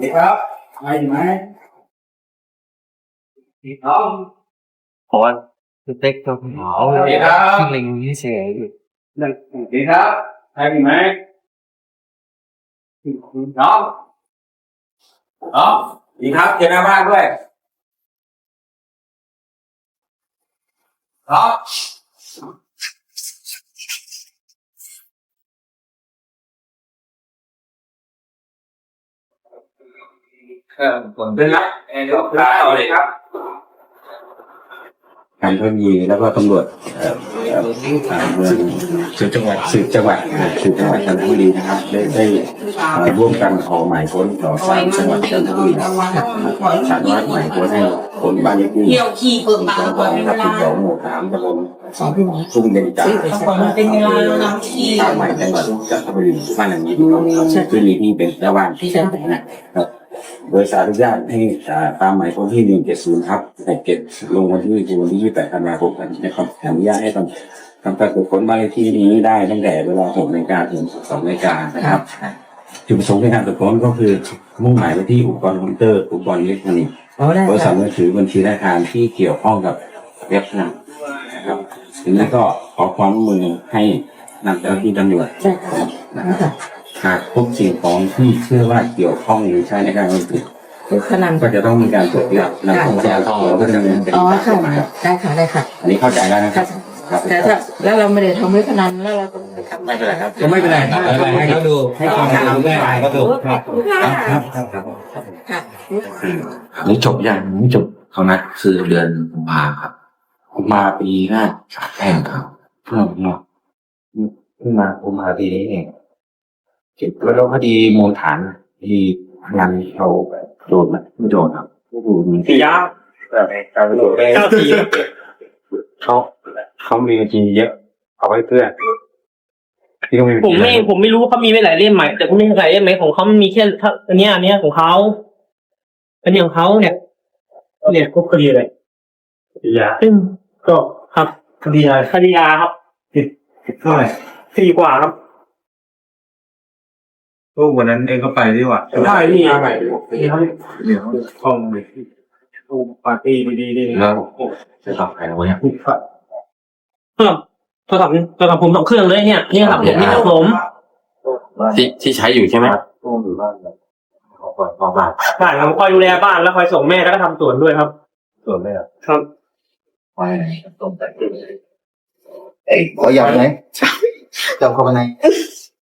ดีครับไอ้ไหมดีครับเพราะว่าสเต็กตัวหอมสวัสดีครับเล็งเฉยดีครับไอ้ไหมน้องน้องดีครับเจอหน้าบ้านด้วยครับ เครื่อง ผลเป็นไรเอ็นบอกได้เลยครับการเพิ่มยีแล้วก็ตำรวจเอ่อเอ่ออ่าเมืองสืบจังหวัดสืบจังหวัดสืบจังหวัดจันทบุรีนะครับ ได้ได้เอ่อร่วมกันออกหมายค้นต่อศาลจังหวัดจันทบุรีนะครับศาลวัดหมายค้นให้คนบ้านเลขที่เที่ยวขี่เปิดสตาองก่อนนะครับเวที่ลาสองหมู่สามตำบลทุ่งเบญจาก่อนมันเป็นเวลาเราขี่ทางใหม่จังหวัดจันทบุรีบ้านหลังนี้ครับซึ่งมีที่เป็นเจ้าบ้านที่นะครับ โดยสารอนุญาตให้ตามหมายค้นที่หนึ่งเจ็ดศูนย์ครับแต่เก็บลงวันที่วันที่ยี่สิบแปดธันวาคมนะครับอนุญาตให้ทำทำการตรวจค้นบ้านเลขที่นี้ได้ตั้งแต่เวลาหกนาฬิกาถึงสองนาฬิกานะครับจุดประสงค์ในการตรวจค้นก็คือมุ่งหมายไปที่อุปกรณ์คอมพิวเตอร์อุปกรณ์อิเล็กทรอนิกส์บริษัทมือถือบัญชีธนาคารที่เกี่ยวข้องกับเว็บพนันนะครับทีนี้ก็ขอความร่วมมือให้นำเจ้าหน้าที่ตำรวจใช่ค่ะนะครับ หากพบสิ่งของที่เชื่อว่าเกี่ยวข้องหรือใช้ในการกระทำผิดคือขนาดก็จะต้องมีการตรวจยึดนำส่งแจ้งข้อมูลเพื่อดำเนินคดีอ๋อตามกค่ะฎหมายได้ค่ะได้ค่ะ อันนี้เข้าใจแล้วนะครับครับแต่ถ้าแล้วเราไม่ได้ทำให้พนันแล้วเราต้องทำไม่เป็นไรครับก็ไม่เป็นไรครับให้เขาดูให้ความรู้ได้ก็ดูครับครับครับครับค่ะอันนี้จบยังไม่จบเขานัดคือเดือนกุมภาครับกุมภาปีหน้าสามแห่งครับเพิ่มเนาะเพิ่งมากุมภาปีนี้เอง เก็บไว้แล้วคดีมูลฐานที่งานเขาโดนไหมไม่โดนครับก็คือมีๆสี่ยาวแบบการโดนเก้าสี่เขาเขามีบัญชีเยอะ เอาไว้เพื่อที่ต้องมีผมไม่ผมไม่รู้ว่าเขามีไว้หลายเล่มไหมแต่ผมไม่หลายเล่มไหมของเขามันมีแค่เท่าอันเนี้ยอันเนี้ยของเขาอันนี้ของเขาเนี่ย เนี่ยก็คดีอะไรยาซึ่งก็ครับคดีอะไรคดียาครับเท่าไหร่สี่กว่าครับ ก็วันนั้นเองก็ไปดีกว่าใช่พี่ใหม่ที่เขาเดี๋ยวห้องเลยห้องปาร์ตี้ดีๆดีแล้วจะตอบใครวะเนี่ยครับโทรศัพท์โทรศัพท์ผมสองเครื่องเลยเนี่ยนี่ครับผมนี่ครับผมที่ที่ใช้อยู่ใช่ไหมห้องอยู่บ้านขอก่อนขอบ้านบ้านผมคอยดูแลบ้านแล้วคอยส่งแม่แล้วก็ทำสวนด้วยครับส่วนแม่ครับไว้ต้มแต่เอ้ยขออยากไหมจำเข้าไปใน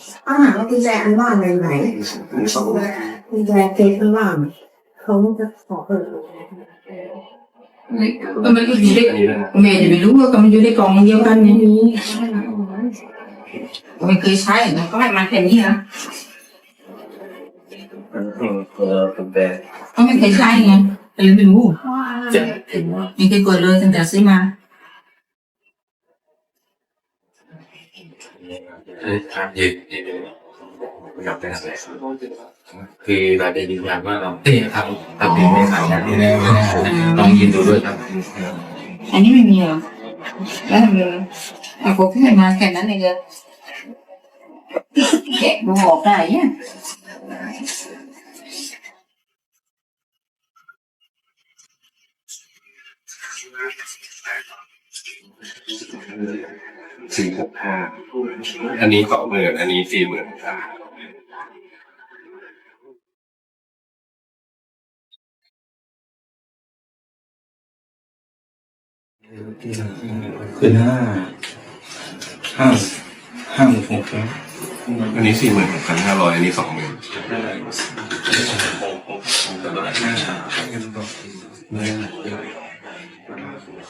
ยอมได้ทำอะไรคือเราจะยืนยันว่าเราเต้ทำทำผิดไม่ขายนะที่แน่ลองยืนดูด้วยครั บอันนี้ไม่มีหรอแล้วทำไมเอาพวกที่ให้มาแค่นั้นเองเลยแกะดูออกได้เนี่ย สี่หกห้าอันนี้สองหมื่นอันนี้สี่หมื่นครับคือห้าห้าห้าหมื่นหกครับอันนี้สี่หมื่นหกพันห้าร้อยอันนี้สองหมื่นเงินบอก